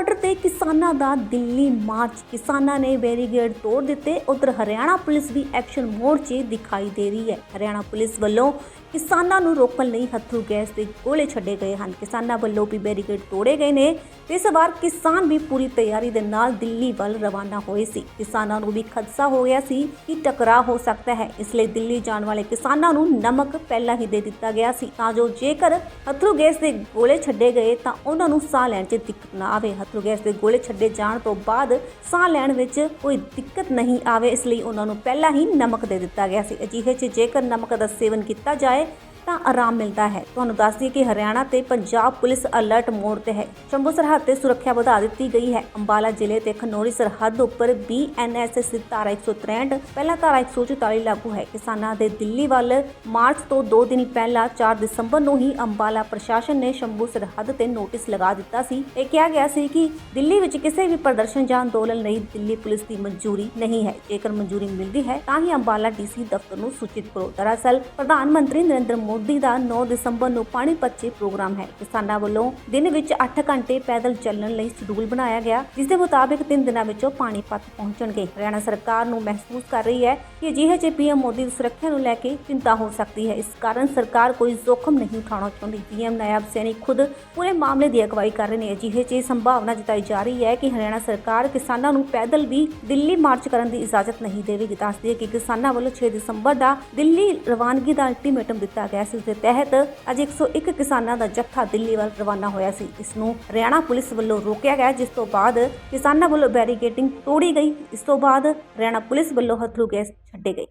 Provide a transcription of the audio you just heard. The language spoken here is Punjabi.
ਬਾਰਡਰ ਤੇ ਕਿਸਾਨਾਂ ਦਾ ਦਿੱਲੀ ਮਾਰਚ। ਕਿਸਾਨਾਂ ਨੇ ਬੈਰੀਗੇਡ ਤੋੜ ਦਿੱਤੇ। ਉਧਰ ਹਰਿਆਣਾ ਪੁਲਿਸ ਵੀ ਐਕਸ਼ਨ ਮੋਡ 'ਚ ਦਿਖਾਈ ਦੇ ਰਹੀ ਹੈ। ਹਰਿਆਣਾ ਪੁਲਿਸ ਵੱਲੋਂ ਕਿਸਾਨਾਂ ਨੂੰ ਰੋਕਣ ਲਈ ਹੱਥੂ ਗੈਸ ਦੇ ਗੋਲੇ ਛੱਡੇ ਗਏ ਹਨ। ਕਿਸਾਨਾਂ ਵੱਲੋਂ ਵੀ ਬੈਰੀਗੇਡ ਤੋੜੇ ਗਏ ਨੇ। ਤੇ ਇਸ ਵਾਰ ਕਿਸਾਨ ਵੀ ਪੂਰੀ ਤਿਆਰੀ ਦੇ ਨਾਲ ਦਿੱਲੀ ਵੱਲ ਰਵਾਨਾ ਹੋਏ ਸੀ। ਕਿਸਾਨਾਂ ਨੂੰ ਵੀ ਖਦਸ਼ਾ ਹੋ ਗਿਆ ਸੀ ਕਿ ਟਕਰਾਅ ਹੋ ਸਕਦਾ ਹੈ। ਇਸ ਲਈ ਦਿੱਲੀ ਜਾਣ ਵਾਲੇ ਕਿਸਾਨਾਂ ਨੂੰ ਨਮਕ ਪਹਿਲਾਂ ਹੀ ਦੇ ਦਿੱਤਾ ਗਿਆ ਸੀ। ਤਾਂ ਜੋ ਜੇਕਰ ਹੱਥੂ ਗੈਸ ਦੇ ਗੋਲੇ ਛੱਡੇ ਗਏ ਤਾਂ ਉਹਨਾਂ ਨੂੰ ਸਾਹ ਲੈਣ 'ਚ ਦਿੱਕਤ ਨਾ ਆਵੇ। ਹੱਥੂ ਗੈਸ ਦੇ ਗੋਲੇ ਛੱਡੇ ਜਾਣ ਤੋਂ ਬਾਅਦ ਸਾਹ ਲੈਣ ਵਿੱਚ ਕੋਈ ਦਿੱਕਤ ਨਹੀਂ ਆਵੇ, ਇਸ ਲਈ ਉਹਨਾਂ ਨੂੰ ਪਹਿਲਾਂ ਹੀ ਨਮਕ ਦੇ ਦਿੱਤਾ ਗਿਆ ਸੀ। ਅਜਿਹੇ 'ਚ ਜੇਕਰ ਨਮਕ ਦਾ ਸੇਵਨ ਕੀਤਾ ਜਾਏ ਤਾਂ ਆਰਾਮ ਮਿਲਦਾ ਹੈ। ਤੁਹਾਨੂੰ ਦੱਸ ਦਈਏ ਕਿ ਹਰਿਆਣਾ ਤੇ ਪੰਜਾਬ ਪੁਲਿਸ ਅਲਰਟ ਮੋਡ ਤੇ ਹੈ। ਸ਼ੰਭੂ ਸਰਹੱਦ ਤੇ ਸੁਰੱਖਿਆ ਵਧਾ ਦਿੱਤੀ ਗਈ ਹੈ। ਅੰਬਾਲਾ ਜ਼ਿਲ੍ਹੇ ਤੇ ਖਨੌਰੀ ਸਰਹੱਦ ਉੱਪਰ ਬੀਐਨਐਸਐਸ ਦੀ ਧਾਰਾ 163 ਪਹਿਲਾਂ ਧਾਰਾ 144 ਲਾਗੂ ਹੈ। ਕਿਸਾਨਾਂ ਦੇ ਦਿੱਲੀ ਵੱਲ ਮਾਰਚ ਤੋਂ 2 ਦਿਨ ਪਹਿਲਾਂ 4 ਦਸੰਬਰ ਨੂੰ ਹੀ ਅੰਬਾਲਾ ਪ੍ਰਸ਼ਾਸਨ ਨੇ ਸ਼ੰਭੂ ਸਰਹੱਦ ਤੇ ਨੋਟਿਸ ਲਗਾ ਦਿੱਤਾ ਸੀ। ਇਹ ਕਿਹਾ ਗਿਆ ਸੀ ਕਿ ਦਿੱਲੀ ਵਿੱਚ ਕਿਸੇ ਵੀ ਪ੍ਰਦਰਸ਼ਨ ਜਾਂ ਅੰਦੋਲਨ ਲਈ ਦਿੱਲੀ ਪੁਲਿਸ ਦੀ ਮਨਜ਼ੂਰੀ ਨਹੀਂ ਹੈ। ਜੇਕਰ ਮਨਜ਼ੂਰੀ ਮਿਲਦੀ ਹੈ, ਤਾਂ ਹੀ ਅੰਬਾਲਾ ਡੀਸੀ ਦਫ਼ਤਰ ਨੂੰ ਸੂਚਿਤ ਕਰੋ। ਦਰਅਸਲ, ਪ੍ਰਧਾਨ ਮੰਤਰੀ ਨਰਿੰਦਰ ਮੋਦੀ ਦਾ 9 ਦਸੰਬਰ ਨੂੰ ਪਾਣੀਪਤ 'ਚ ਪ੍ਰੋਗਰਾਮ ਹੈ। ਕਿਸਾਨਾਂ ਵੱਲੋਂ ਦਿਨ ਵਿੱਚ 8 ਘੰਟੇ ਪੈਦਲ ਚੱਲਣ ਲਈ ਸ਼ਡਿਊਲ ਬਣਾਇਆ ਗਿਆ, ਜਿਸ ਦੇ ਮੁਤਾਬਿਕ 3 ਦਿਨਾਂ ਵਿੱਚੋਂ ਪਾਣੀਪਤ ਪਹੁੰਚਣਗੇ। ਹਰਿਆਣਾ ਸਰਕਾਰ ਨੂੰ ਮਹਿਸੂਸ ਕਰ ਰਹੀ ਹੈ ਕਿ ਅਜਿਹੇ 'ਚ ਪੀਐਮ ਮੋਦੀ ਦੀ ਸੁਰੱਖਿਆ ਨੂੰ ਲੈ ਕੇ ਚਿੰਤਾ ਹੋ ਸਕਦੀ ਹੈ। ਇਸ ਕਾਰਨ ਸਰਕਾਰ ਕੋਈ ਜ਼ੋਖਮ ਨਹੀਂ ਉਠਾਉਣਾ ਚਾਹੁੰਦੀ। ਪੀਐਮ ਨਾਇਬ ਸੈਣੀ ਖੁਦ ਪੂਰੇ ਮਾਮਲੇ ਦੀ ਅਗਵਾਈ ਕਰ ਰਹੇ ਨੇ। ਅਜਿਹੇ 'ਚ ਇਹ ਸੰਭਾਵਨਾ ਜਤਾਈ ਜਾ ਰਹੀ ਹੈ ਕਿ ਹਰਿਆਣਾ ਸਰਕਾਰ ਕਿਸਾਨਾਂ ਨੂੰ ਪੈਦਲ ਵੀ ਦਿੱਲੀ ਮਾਰਚ ਕਰਨ ਦੀ ਇਜਾਜ਼ਤ ਨਹੀਂ ਦੇਵੇਗੀ। ਦੱਸਦੀ ਹੈ ਕਿ ਕਿਸਾਨਾਂ ਵੱਲੋਂ 6 ਦਸੰਬਰ ਦਾ ਦਿੱਲੀ ਰਵਾਨਗੀ ਦਾ ਅਲਟੀਮੇਟਮ ਦਿੱਤਾ ਗਿਆ ਸੀ ਉਸ ਦੇ ਤਹਿਤ ਅੱਜ 101 ਕਿਸਾਨਾਂ ਦਾ ਜੱਥਾ ਦਿੱਲੀ ਵੱਲ ਰਵਾਨਾ ਹੋਇਆ ਸੀ। ਇਸ ਨੂੰ ਹਰਿਆਣਾ ਪੁਲਿਸ ਵੱਲੋਂ ਰੋਕਿਆ ਗਿਆ, ਜਿਸ ਤੋਂ ਬਾਅਦ ਕਿਸਾਨਾਂ ਵੱਲੋਂ ਬੈਰੀਕੇਡਿੰਗ ਤੋੜੀ ਗਈ। ਇਸ ਤੋਂ ਬਾਅਦ ਹਰਿਆਣਾ ਪੁਲਿਸ ਵੱਲੋਂ ਹੱਥਰੂ ਗੈਸ ਛੱਡੇ ਗਏ।